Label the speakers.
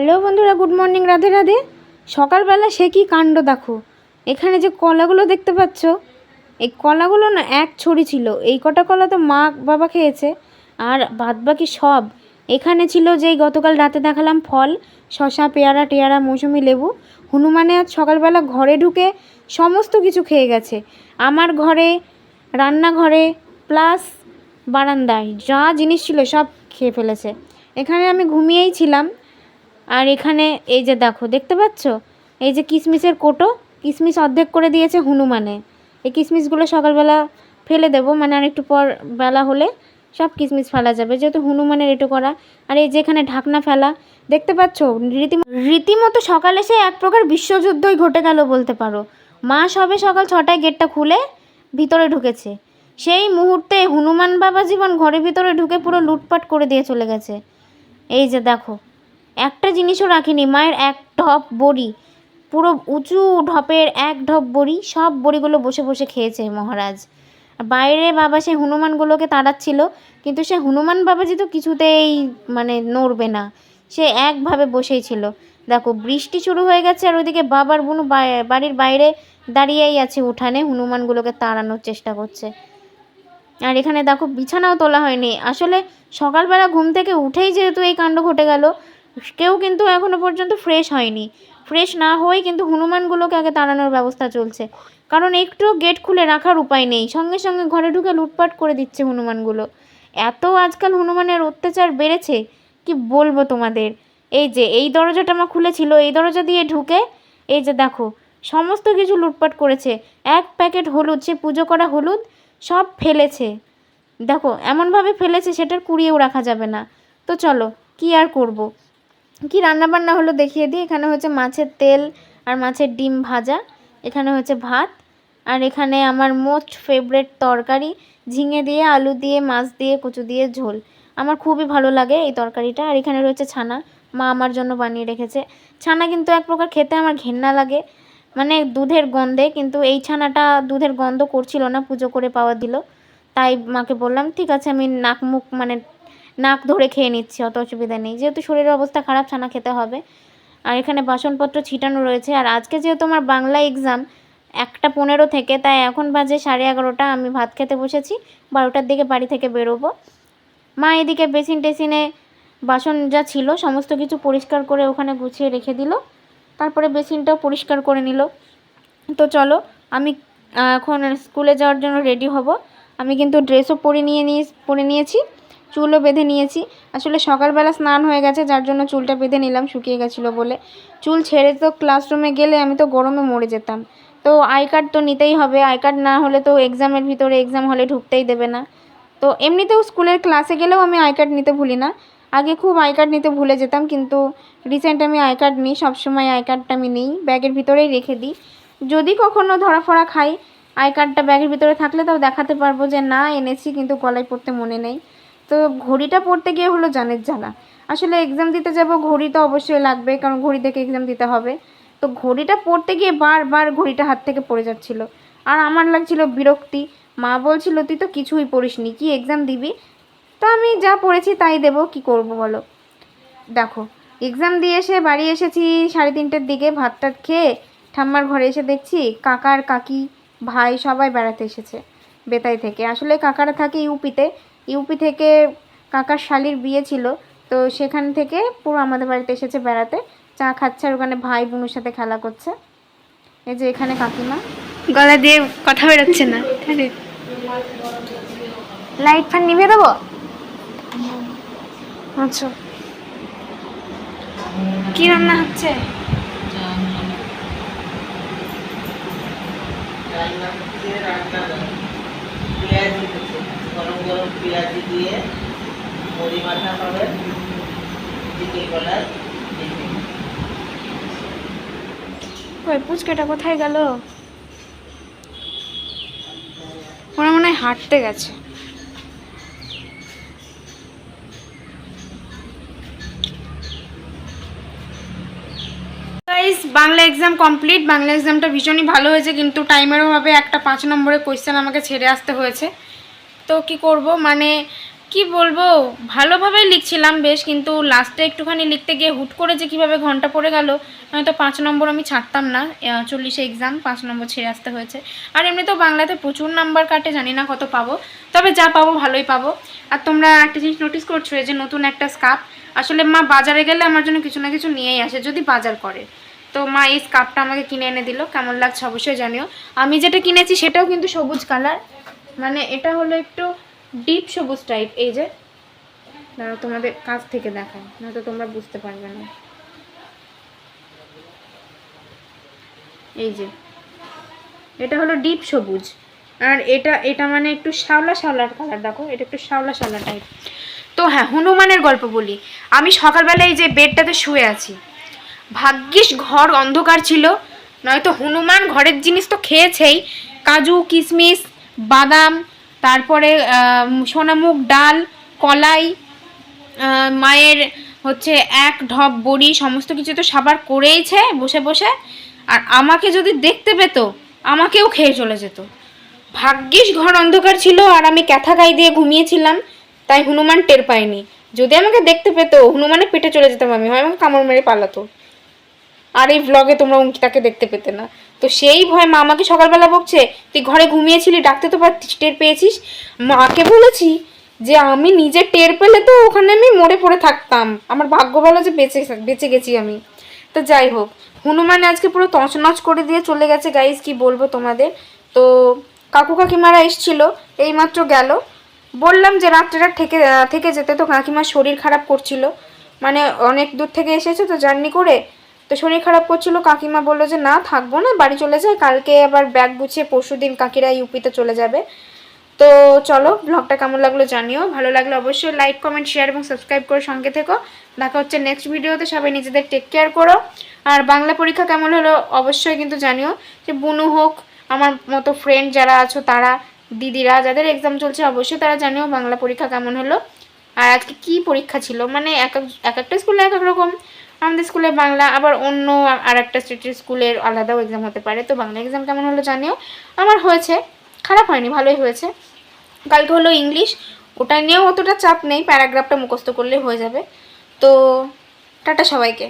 Speaker 1: Hello বন্ধুরা, good morning, Radhe Radhe. সকালবেলা সে কি কাণ্ড দেখো? এখানে যে কলাগুলো দেখতে পাচ্ছ, এই কলাগুলো না এক ছড়ি ছিল। এই কটা কলা তো মা বাবা খেয়েছে, আর বাদ বাকি সব। এখানে ছিল যেই গতকাল রাতে দেখালাম ফল শশা পেয়ারা, টেয়ারা, মৌসুমি লেবু। হনুমানে আজ সকালবেলা ঘরে ঢুকে সমস্ত কিছু খেয়ে গেছে। আমার ঘরে, রান্নাঘরে, প্লাস বারান্দায় যা জিনিস ছিল সব খেয়ে ফেলেছে। এখানে আমি ঘুমিয়েই ছিলাম। আর এখানে এই যে দেখো, দেখতে পাচ্ছ? এই যে কিশমিশের কোটো কিশমিশ অর্ধেক করে দিয়েছে হনুমানে। এই কিশমিশগুলো সকালবেলা ফেলে দেবো মানে আর একটু পর বেলা হলে সব কিশমিশ ফেলা যাবে, যেহেতু হনুমানের এটো করা। আর এই যে এখানে ঢাকনা ফেলা, দেখতে পাচ্ছ? রীতি রীতিমতো সকালে সে এক প্রকার বিশ্বযুদ্ধই ঘটে গেল বলতে পারো। মা সবে সকাল ছটায় গেটটা খুলে ভিতরে ঢুকেছে। সেই মুহূর্তে হনুমান বাবা জীবন ঘরের ভিতরে ঢুকে পুরো লুটপাট করে দিয়ে চলে গেছে। এই যে দেখো একটা জিনিসও রাখিনি, মায়ের এক ঢপ বড়ি, পুরো উঁচু ঢপের এক ঢপ বড়ি, সব বড়িগুলো বসে বসে খেয়েছে মহারাজ। বাইরে বাবা সে হনুমানগুলোকে তাড়াচ্ছিল, কিন্তু সে হনুমান বাবাজি তো কিছুতেই মানে নড়বে না, সে একভাবে বসেই ছিল। দেখো, বৃষ্টি শুরু হয়ে গেছে আর ওইদিকে বাবার বুনু বাড়ির বাইরে দাঁড়িয়েই আছে উঠানে, হনুমানগুলোকে তাড়ানোর চেষ্টা করছে। আর এখানে দেখো, বিছানাও তোলা হয়নি। আসলে সকালবেলা ঘুম থেকে উঠেই যেহেতু এই কাণ্ড ঘটে গেল কেউ কিন্তু এখনও পর্যন্ত ফ্রেশ হয়নি। ফ্রেশ না হয়ে কিন্তু হনুমানগুলোকে আগে তাড়ানোর ব্যবস্থা চলছে। কারণ একটু গেট খুলে রাখার উপায় নেই। সঙ্গে সঙ্গে ঘরে ঢুকে লুটপাট করে দিচ্ছে হনুমানগুলো। এত আজকাল হনুমানের অত্যাচার বেড়েছে, কি বলব তোমাদের? এই যে, এই দরজাটা আমার খুলেছিল, এই দরজা দিয়ে ঢুকে, এই যে দেখো, সমস্ত কিছু লুটপাট করেছে। এক প্যাকেট হলুদ, সে পুজো করা হলুদ, সব ফেলেছে। দেখো, এমনভাবে ফেলেছে সেটার কুড়িয়েও রাখা যাবে না। তো চলো, কি আর করব। কি রান্না বান্না হলো দেখিয়ে দিই। এখানে হচ্ছে মাছের তেল আর মাছের ডিম ভাজা। এখানে হচ্ছে ভাত। আর এখানে আমার মোস্ট ফেভারেট তরকারি ঝিঙে দিয়ে, আলু দিয়ে, মাছ দিয়ে, কচু দিয়ে, ঝোল। আমার খুবই ভালো লাগে এই তরকারিটা। আর এখানে রয়েছে ছানা। মা আমার জন্য বানিয়ে রেখেছে। ছানা কিন্তু এক প্রকার খেতে আমার ঘেন্না লাগে। মানে দুধের গন্ধে, কিন্তু এই ছানাটা দুধের গন্ধ করছিল না, পুজো করে পাওয়া দিল। তাই মাকে বললাম, ঠিক আছে, আমি নাক মুখ মানে নাক ধরে খেয়ে নিচ্ছি, অত অসুবিধা নেই। যেহেতু শরীরের অবস্থা খারাপ, ছানা খেতে হবে। আর এখানে বাসনপত্র ছিটানো রয়েছে। আর আজকে যেহেতু আমার বাংলা এক্সাম একটা পনেরো থেকে, তাই এখন বাজে সাড়ে এগারোটা, আমি ভাত খেতে বসেছি। বারোটার দিকে বাড়ি থেকে বেরোবো। মা এদিকে বেসিন টেসিনে বাসন যা ছিল, সমস্ত কিছু পরিষ্কার করে ওখানে গুছিয়ে রেখে দিল। তারপরে বেসিনটাও পরিষ্কার করে নিল। তো চলো, আমি এখন স্কুলে যাওয়ার জন্য রেডি হব। আমি কিন্তু ড্রেসও পরে নিয়ে নিয়ে, পরে নিয়েছি। চুলও বেঁধে নিয়েছি। আসলে সকালবেলা স্নান হয়ে গেছে, যার জন্য চুলটা বেঁধে নিলাম, শুকিয়ে গেছিল বলে। চুল ছেড়ে তো ক্লাসরুমে গেলে আমি তো গরমে মরে যেতাম। তো আই কার্ড তো নিতেই হবে। আই কার্ড না হলে তো এক্সামের ভিতরে এক্সাম হলে ঢুকতেই দেবে না। তো এমনিতেও স্কুলের ক্লাসে গেলেও আমি আই কার্ড নিতে ভুলি না। আগে খুব আই কার্ড নিতে ভুলে যেতাম, কিন্তু রিসেন্ট আমি আই কার্ড নিই, সবসময় আই কার্ডটা আমি নিই ব্যাগের ভিতরেই রেখে দিই। যদি কখনও ধরা ফরা খাই আই কার্ডটা ব্যাগের ভিতরে থাকলে তাও দেখাতে পারব যে না এনেছি, কিন্তু গলায় পড়তে মনে নেই। তো ঘড়িটা পড়তে গিয়ে হলো জানের জ্বালা। আসলে এক্সাম দিতে যাব, ঘড়ি তো অবশ্যই লাগবে, কারণ ঘড়ি দেখে এক্সাম দিতে হবে। তো ঘড়িটা পড়তে গিয়ে বারবার ঘড়িটা হাত থেকে পড়ে যাচ্ছিল। আর আমার লাগছিল বিরক্তি। মা বলছিল, তুই তো কিছুই পড়িসনি, কি এক্সাম দিবি? তো আমি যা পড়েছি তাই দেবো, কি করব বলো? দেখো এক্সাম দিয়ে এসে বাড়ি এসেছি সাড়ে তিনটের দিকে ভাত টাত খেয়ে ঠাম্মার ঘরে এসে দেখছি কাকার কাকি, ভাই সবাই বেড়াতে এসেছে, বেতাই থেকে। আসলে কাকারা থাকে ইউপিতে ইউপি থেকে কাকার শালির বিয়ে ছিল তো সেখান থেকে পুরো আমাদের বাড়িতে এসেছে বেড়াতে। চা খাচ্ছে আর ওখানে ভাই বোনের সাথে খেলা করছে। এই যে এখানে কাকিমা।
Speaker 2: গলা দিয়ে কথা বেরোচ্ছে না
Speaker 1: লাইট ফ্যান নিভে দেবো? আচ্ছা। কি রান্না হচ্ছে?
Speaker 3: পেঁয়াজি গরম গরম পেঁয়াজি দিয়ে মুড়ি হবে।
Speaker 1: ওই পুচকেটা কোথায় গেল? ওরা মনে হয় হাঁটতে গেছে। বাংলা এক্সাম কমপ্লিট বাংলা এক্সামটা ভীষণই ভালো হয়েছে, কিন্তু টাইমের অভাবে একটা পাঁচ নম্বরের কোয়েশ্চেন আমাকে ছেড়ে আসতে হয়েছে। তো কি করব? মানে কি বলব? ভালোভাবেই লিখছিলাম বেশ, কিন্তু লাস্টে একটুখানি লিখতে গিয়ে হুট করে যে কীভাবে ঘণ্টা পড়ে গেল নয়তো পাঁচ নম্বর আমি ছাড়তাম না চল্লিশে এক্সাম পাঁচ নম্বর ছেড়ে আসতে হয়েছে। আর এমনিতেও বাংলাতে প্রচুর নাম্বার কাটে, জানি না কত পাবো। তবে যা পাবো ভালোই পাবো। আর তোমরা একটা জিনিস নোটিস করছ যে নতুন একটা স্কাপ আসলে মা বাজারে গেলে আমার জন্য কিছু না কিছু নিয়েই আসে, যদি বাজার করে। তো মা এই স্কার্ফটা আমাকে কিনে এনে দিল, কেমন লাগছে অবশ্যই জানিও। আমি যেটা কিনেছি সেটাও কিন্তু সবুজ কালার মানে এটা হলো একটু ডিপ সবুজ টাইপ এই যে। দাঁড়াও, তোমাদের কাছ থেকে দেখায় নয়তো তোমরা বুঝতে পারবে না। এই যে, এটা হলো ডিপ সবুজ। আর এটা এটা মানে একটু শ্যাওলা শ্যাওলার কালার দেখো, এটা একটু শ্যাওলা শ্যাওলা টাইপ তো হ্যাঁ হনুমানের গল্প বলি। আমি সকালবেলা এই যে বেডটাতে শুয়ে আছি। ভাগ্যিস ঘর অন্ধকার ছিল, নয়তো হনুমান ঘরের জিনিস তো খেয়েছেই। কাজু, কিশমিশ বাদাম তারপরে আহ, সোনামুগ ডাল কলাই মায়ের হচ্ছে এক ঢপ বড়ি সমস্ত কিছু তো সাবার করেইছে বসে বসে। আর আমাকে যদি দেখতে পেত আমাকেও খেয়ে চলে যেত। ভাগ্যিস ঘর অন্ধকার ছিল আর আমি ক্যাথা গায়ে দিয়ে ঘুমিয়েছিলাম তাই হনুমান টের পায়নি যদি আমাকে দেখতে পেতো হনুমানের পেটে চলে যেতাম আমি হয় আমাকে কামড় মেরে পালাতো। আর এই ভ্লগে তোমরা অঙ্কিতাকে দেখতে পেতে না। তো সেই ভয়ে মা আমাকে সকালবেলা বকছে, তুই ঘরে ঘুমিয়েছিলি, ডাকতে তো পারতিস টের পেয়েছিস? মাকে বলেছি যে, আমি নিজে টের পেলে তো ওখানে আমি মরে পড়ে থাকতাম। আমার ভাগ্য ভালো যে বেঁচে বেঁচে গেছি আমি। তো যাই হোক, হনুমান আজকে পুরো তছনছ করে দিয়ে চলে গেছে। গাইস, কি বলব তোমাদের? তো কাকু কাকিমারা এসছিল, এইমাত্র গেল। বললাম যে, রাত্রেটা থেকে থেকে যেতে। তো কাকিমার শরীর খারাপ করছিল। মানে অনেক দূর থেকে এসেছে তো জার্নি করে তো শরীর খারাপ করছিল, কাকিমা বলল যে, না, থাকব না, বাড়ি চলে যায় কালকে আবার ব্যাগ গুছিয়ে পরশু দিন কাকিরা ইউপিতে চলে যাবে। তো চলো ব্লগটা কেমন লাগল জানিও, ভালো লাগলে অবশ্যই লাইক কমেন্ট শেয়ার এবং সাবস্ক্রাইব করে সঙ্গে থেকো। দেখা হচ্ছে নেক্সট ভিডিওতে সবাই নিজেদের টেক কেয়ার করো। আর বাংলা পরীক্ষা কেমন হলো অবশ্যই কিন্তু জানিও, যে বুনু হোক, আমার মতো ফ্রেন্ড যারা আছো, তারা, দিদিরা, যাদের এক্সাম চলছে, অবশ্যই তারা জানিও বাংলা পরীক্ষা কেমন হলো। আর আজকে কি পরীক্ষা ছিল? মানে এক এক এক একটা স্কুলে এক এক রকম। আমাদের স্কুলে বাংলা, আবার অন্য আর একটা স্টেটের স্কুলের আলাদাও এক্সাম হতে পারে। তো বাংলা এক্সাম কেমন হলো জানিও? আমার হয়েছে। খারাপ হয়নি, ভালোই হয়েছে। কালকে হলো ইংলিশ। ওটা নিয়েও অতটা চাপ নেই, প্যারাগ্রাফটা মুখস্থ করলে হয়ে যাবে। তো টাটা সবাইকে।